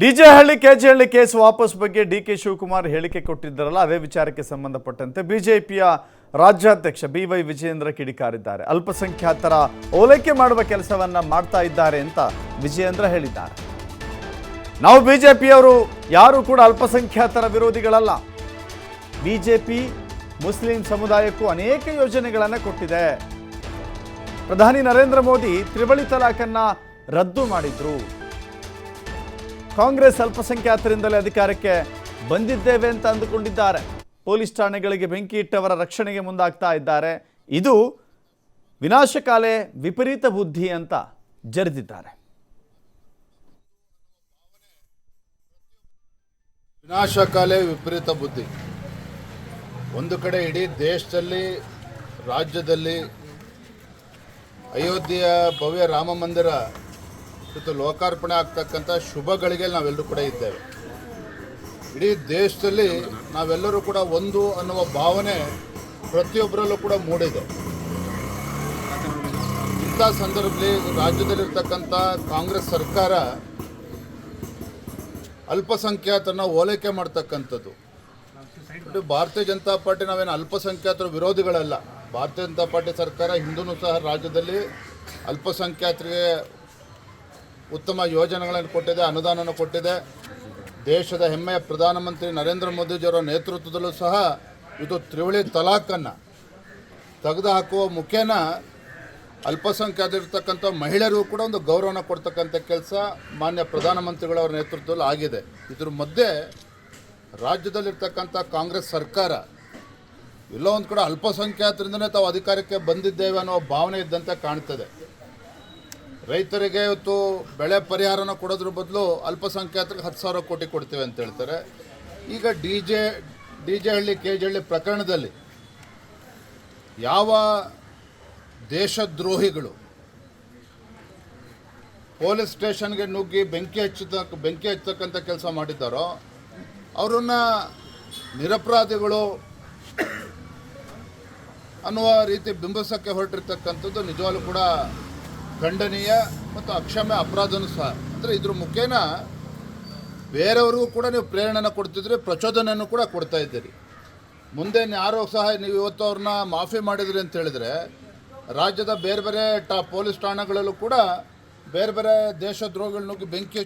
DJ KJHalli KJ Halli case ವಾಪಸ್ ಬಗ್ಗೆ D K Shivakumar ಹೇಳಿಕೆ ಕೊಟ್ಟಿದ್ದರಲ್ಲ, ಅದೇ ವಿಚಾರಕ್ಕೆ ಸಂಬಂಧಪಟ್ಟಂತೆ ಬಿಜೆಪಿಯ ರಾಜ್ಯಾಧ್ಯಕ್ಷ ಬಿ ವೈ ವಿಜಯೇಂದ್ರ ಕಿಡಿಕಾರಿದ್ದಾರೆ. ಅಲ್ಪಸಂಖ್ಯಾತರ ಓಲೈಕೆ ಮಾಡುವ ಕೆಲಸವನ್ನ ಮಾಡ್ತಾ ಇದ್ದಾರೆ ಅಂತ ವಿಜಯೇಂದ್ರ ಹೇಳಿದ್ದಾರೆ. ನಾವು ಬಿಜೆಪಿಯವರು ಯಾರು ಕೂಡ ಅಲ್ಪಸಂಖ್ಯಾತರ ವಿರೋಧಿಗಳಲ್ಲ. ಬಿಜೆಪಿ ಮುಸ್ಲಿಂ ಸಮುದಾಯಕ್ಕೂ ಅನೇಕ ಯೋಜನೆಗಳನ್ನು ಕೊಟ್ಟಿದೆ. ಪ್ರಧಾನಿ ನರೇಂದ್ರ ಮೋದಿ ತ್ರಿವಳಿ ತಲಾಖನ್ನ ರದ್ದು ಮಾಡಿದ್ರು. ಕಾಂಗ್ರೆಸ್ ಅಲ್ಪಸಂಖ್ಯಾತರಿಂದಲೇ ಅಧಿಕಾರಕ್ಕೆ ಬಂದಿದ್ದೇವೆ ಅಂತ ಅಂದುಕೊಂಡಿದ್ದಾರೆ. ಪೊಲೀಸ್ ಠಾಣೆಗಳಿಗೆ ಬೆಂಕಿ ಇಟ್ಟವರ ರಕ್ಷಣೆಗೆ ಮುಂದಾಗ್ತಾ ಇದ್ದಾರೆ. ಇದು ವಿನಾಶಕಾಲೆ ವಿಪರೀತ ಬುದ್ಧಿ ಅಂತ ಜರಿದಿದ್ದಾರೆ. ವಿನಾಶಕಾಲೆ ವಿಪರೀತ ಬುದ್ಧಿ. ಒಂದು ಕಡೆ ಇಡೀ ದೇಶದಲ್ಲಿ, ರಾಜ್ಯದಲ್ಲಿ ಅಯೋಧ್ಯೆಯ ಭವ್ಯ ರಾಮ ಮಂದಿರ ಇವತ್ತು ಲೋಕಾರ್ಪಣೆ ಆಗ್ತಕ್ಕಂಥ ಶುಭಗಳಿಗೆ ನಾವೆಲ್ಲರೂ ಕೂಡ ಇದ್ದೇವೆ. ಇಡೀ ದೇಶದಲ್ಲಿ ನಾವೆಲ್ಲರೂ ಕೂಡ ಒಂದು ಅನ್ನುವ ಭಾವನೆ ಪ್ರತಿಯೊಬ್ಬರಲ್ಲೂ ಕೂಡ ಮೂಡಿದೆ. ಇಂಥ ಸಂದರ್ಭದಲ್ಲಿ ರಾಜ್ಯದಲ್ಲಿರ್ತಕ್ಕಂಥ ಕಾಂಗ್ರೆಸ್ ಸರ್ಕಾರ ಅಲ್ಪಸಂಖ್ಯಾತರನ್ನ ಓಲೈಕೆ ಮಾಡ್ತಕ್ಕಂಥದ್ದು. ಭಾರತೀಯ ಜನತಾ ಪಾರ್ಟಿ ನಾವೇನು ಅಲ್ಪಸಂಖ್ಯಾತರ ವಿರೋಧಿಗಳಲ್ಲ. ಭಾರತೀಯ ಜನತಾ ಪಾರ್ಟಿ ಸರ್ಕಾರ ಹಿಂದೂ ಸಹ ರಾಜ್ಯದಲ್ಲಿ ಅಲ್ಪಸಂಖ್ಯಾತರಿಗೆ ಉತ್ತಮ ಯೋಜನೆಗಳನ್ನು ಕೊಟ್ಟಿದೆ, ಅನುದಾನವನ್ನು ಕೊಟ್ಟಿದೆ. ದೇಶದ ಹೆಮ್ಮೆಯ ಪ್ರಧಾನಮಂತ್ರಿ ನರೇಂದ್ರ ಮೋದಿಜಿಯವರ ನೇತೃತ್ವದಲ್ಲೂ ಸಹ ಇದು ತ್ರಿವಳಿ ತಲಾಖನ್ನು ತೆಗೆದುಹಾಕುವ ಮುಖೇನ ಅಲ್ಪಸಂಖ್ಯಾತರಿರ್ತಕ್ಕಂಥ ಮಹಿಳೆಯರಿಗೂ ಕೂಡ ಒಂದು ಗೌರವನ ಕೊಡ್ತಕ್ಕಂಥ ಕೆಲಸ ಮಾನ್ಯ ಪ್ರಧಾನಮಂತ್ರಿಗಳವರ ನೇತೃತ್ವದಲ್ಲಿ ಆಗಿದೆ. ಇದ್ರ ಮಧ್ಯೆ ರಾಜ್ಯದಲ್ಲಿರ್ತಕ್ಕಂಥ ಕಾಂಗ್ರೆಸ್ ಸರ್ಕಾರ ಎಲ್ಲೋ ಒಂದು ಕೂಡ ಅಲ್ಪಸಂಖ್ಯಾತರಿಂದನೇ ತಾವು ಅಧಿಕಾರಕ್ಕೆ ಬಂದಿದ್ದೇವೆ ಅನ್ನೋ ಭಾವನೆ ಇದ್ದಂತೆ ಕಾಣ್ತದೆ. ರೈತರಿಗೆ ಇವತ್ತು ಬೆಳೆ ಪರಿಹಾರನ ಕೊಡೋದ್ರ ಬದಲು ಅಲ್ಪಸಂಖ್ಯಾತರಿಗೆ ಹತ್ತು ಸಾವಿರ ಕೋಟಿ ಕೊಡ್ತೇವೆ ಅಂತ ಹೇಳ್ತಾರೆ. ಈಗ D J D J Halli, K J Halli ಪ್ರಕರಣದಲ್ಲಿ ಯಾವ ದೇಶದ್ರೋಹಿಗಳು ಪೊಲೀಸ್ ಸ್ಟೇಷನ್ಗೆ ನುಗ್ಗಿ ಬೆಂಕಿ ಹಚ್ಚಿದ ಬೆಂಕಿ ಹಚ್ಚತಕ್ಕಂಥ ಕೆಲಸ ಮಾಡಿದ್ದಾರೋ, ಅವರನ್ನು ನಿರಪರಾಧಿಗಳು ಅನ್ನುವ ರೀತಿ ಬಿಂಬಿಸೋಕ್ಕೆ ಹೊರಟಿರ್ತಕ್ಕಂಥದ್ದು ನಿಜವಾಗ್ಲೂ ಕೂಡ ಖಂಡನೀಯ ಮತ್ತು ಅಕ್ಷಮ್ಯ ಅಪರಾಧನೂ ಸಹ. ಅಂದರೆ ಇದ್ರ ಮುಖೇನ ಬೇರೆಯವ್ರಿಗೂ ಕೂಡ ನೀವು ಪ್ರೇರಣೆನ ಕೊಡ್ತಿದ್ರಿ ಪ್ರಚೋದನೆಯನ್ನು ಕೂಡ ಕೊಡ್ತಾ ಇದ್ದೀರಿ. ಮುಂದೆ ಯಾರೋ ಸಹ ನೀವು ಇವತ್ತು ಅವ್ರನ್ನ ಮಾಫಿ ಮಾಡಿದ್ರಿ ಅಂತ ಹೇಳಿದ್ರೆ, ರಾಜ್ಯದ ಬೇರೆ ಬೇರೆ ಟಾ, ಪೊಲೀಸ್ ಠಾಣೆಗಳಲ್ಲೂ ಕೂಡ ಬೇರೆ ಬೇರೆ ದೇಶದ್ರೋಹಗಳ ನುಗ್ಗಿ ಬೆಂಕಿ